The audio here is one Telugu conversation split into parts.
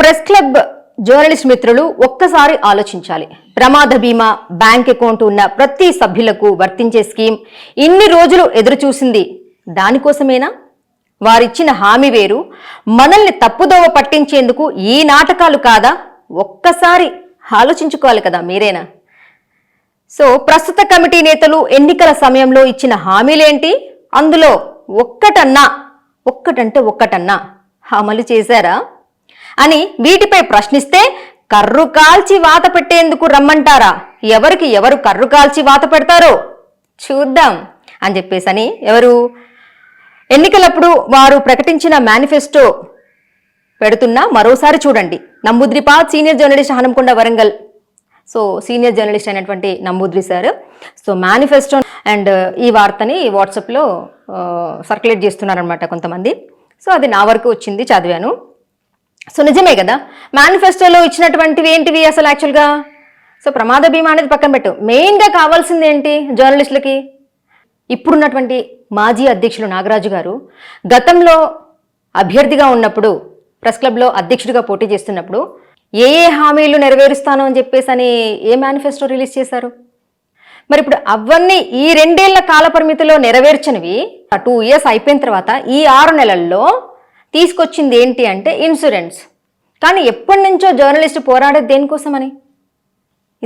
ప్రెస్ క్లబ్ జర్నలిస్ట్ మిత్రులు ఒక్కసారి ఆలోచించాలి. ప్రమాద బీమా బ్యాంక్ అకౌంట్ ఉన్న ప్రతి సభ్యులకు వర్తించే స్కీమ్ ఇన్ని రోజులు ఎదురు చూసింది దానికోసమేనా? వారిచ్చిన హామీ వేరు. మనల్ని తప్పుదోవ పట్టించేందుకు ఈ నాటకాలు కాదా? ఒక్కసారి ఆలోచించుకోవాలి కదా మీరేనా? సో ప్రస్తుత కమిటీ నేతలు ఎన్నికల సమయంలో ఇచ్చిన హామీలేంటి? అందులో ఒక్కటన్నా ఒక్కటంటే ఒక్కటన్నా. అమలు చేశారా? అని వీటిపై ప్రశ్నిస్తే కర్రు కాల్చి వాత పెట్టేందుకు రమ్మంటారా? ఎవరికి ఎవరు కర్రు కాల్చి వాత పెడతారో? చూద్దాం అని చెప్పేసని ఎవరు? ఎన్నికలప్పుడు వారు ప్రకటించిన మేనిఫెస్టో పెడుతున్నా మరోసారి చూడండి. నమ్ముద్రిపా senior journalist Hanamkonda Warangal. So senior journalist అయినటువంటి నమ్ముద్రి సార్. సో మేనిఫెస్టో అండ్ ఈ వార్తని వాట్సాప్లో సర్క్యులేట్ చేస్తున్నారనమాట కొంతమంది. సో అది నా వరకు వచ్చింది చదివాను. సో నిజమే కదా. మేనిఫెస్టోలో ఇచ్చినటువంటివి ఏంటివి అసలు యాక్చువల్గా సో ప్రమాద బీమా అనేది పక్కన పెట్టు. మెయిన్గా కావాల్సింది ఏంటి జర్నలిస్టులకి? ఇప్పుడున్నటువంటి మాజీ అధ్యక్షులు నాగరాజు గారు గతంలో అభ్యర్థిగా ఉన్నప్పుడు ప్రెస్ క్లబ్లో అధ్యక్షుడిగా పోటీ చేస్తున్నప్పుడు ఏ ఏ హామీలు నెరవేరుస్తాను అని చెప్పేసి అని ఏ మేనిఫెస్టో రిలీజ్ చేశారు? మరి ఇప్పుడు అవన్నీ ఈ రెండేళ్ళ కాల పరిమితిలో నెరవేర్చనివి టూ ఇయర్స్ అయిపోయిన తర్వాత ఈ ఆరు నెలల్లో తీసుకొచ్చింది ఏంటి అంటే ఇన్సూరెన్స్ కానీ ఎప్పటి నుంచో జర్నలిస్ట్ పోరాడేది దేనికోసమని?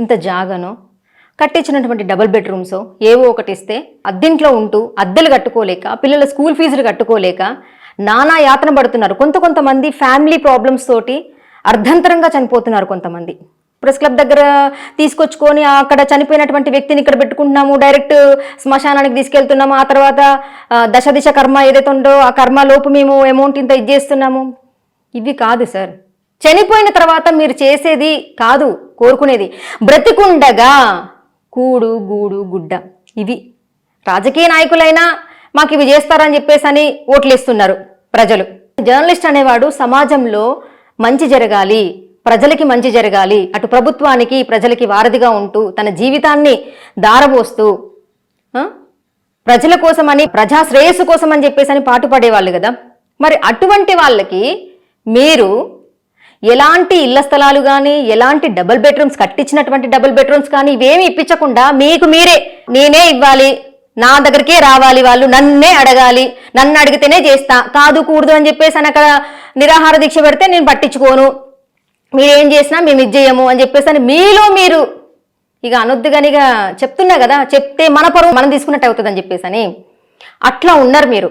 ఇంత జాగను? కట్టించినటువంటి డబుల్ బెడ్రూమ్స్ ఏవో ఒకటి ఇస్తే అద్దెంట్లో ఉంటూ అద్దెలు కట్టుకోలేక పిల్లల స్కూల్ ఫీజులు కట్టుకోలేక నానా యాతన పడుతున్నారు. కొంత కొంతమంది ఫ్యామిలీ ప్రాబ్లమ్స్ తోటి అర్ధంతరంగా చనిపోతున్నారు కొంతమంది. ప్రెస్ క్లబ్ దగ్గర తీసుకొచ్చుకొని అక్కడ చనిపోయినటువంటి వ్యక్తిని ఇక్కడ పెట్టుకుంటున్నాము. డైరెక్ట్ శ్మశానానికి తీసుకెళ్తున్నాము. ఆ తర్వాత దశ దిశ కర్మ ఏదైతే ఉందో ఆ కర్మ లోపు మేము అమౌంట్ ఇంత ఇది చేస్తున్నాము. ఇవి కాదు సార్. చనిపోయిన తర్వాత మీరు చేసేది కాదు కోరుకునేది. బ్రతికుండగా కూడు గూడు గుడ్డ ఇవి. రాజకీయ నాయకులైనా మాకు ఇవి చేస్తారని చెప్పేసి అని ఓట్లేస్తున్నారు ప్రజలు. జర్నలిస్ట్ అనేవాడు సమాజంలో మంచి జరగాలి. ప్రజలకి మంచి జరగాలి. అటు ప్రభుత్వానికి ప్రజలకి వారధిగా ఉంటూ తన జీవితాన్ని దారబోస్తూ ప్రజల కోసమని ప్రజా శ్రేయస్సు కోసం అని చెప్పేసి అని పాటుపడేవాళ్ళు కదా. మరి అటువంటి వాళ్ళకి మీరు ఎలాంటి ఇళ్ళ స్థలాలు కానీ ఎలాంటి డబుల్ బెడ్రూమ్స్ కట్టించినటువంటి డబుల్ బెడ్రూమ్స్ కానీ ఇవేమి ఇప్పించకుండా మీకు మీరే నేనే ఇవ్వాలి నా దగ్గరికే రావాలి వాళ్ళు నన్నే అడగాలి నన్ను అడిగితేనే చేస్తా కాదు కూడదు అని చెప్పేసి అని అక్కడ నిరాహార దీక్ష పెడితే నేను పట్టించుకోను. మీరేం చేసినా మేము ఇది చేయము అని చెప్పేసి అని మీలో మీరు ఇక అనొద్దు కానీ ఇక చెప్తున్నా కదా చెప్తే మన పరువు మనం తీసుకున్నట్టు అవుతుంది అని చెప్పేసి అని. అట్లా ఉన్నారు మీరు.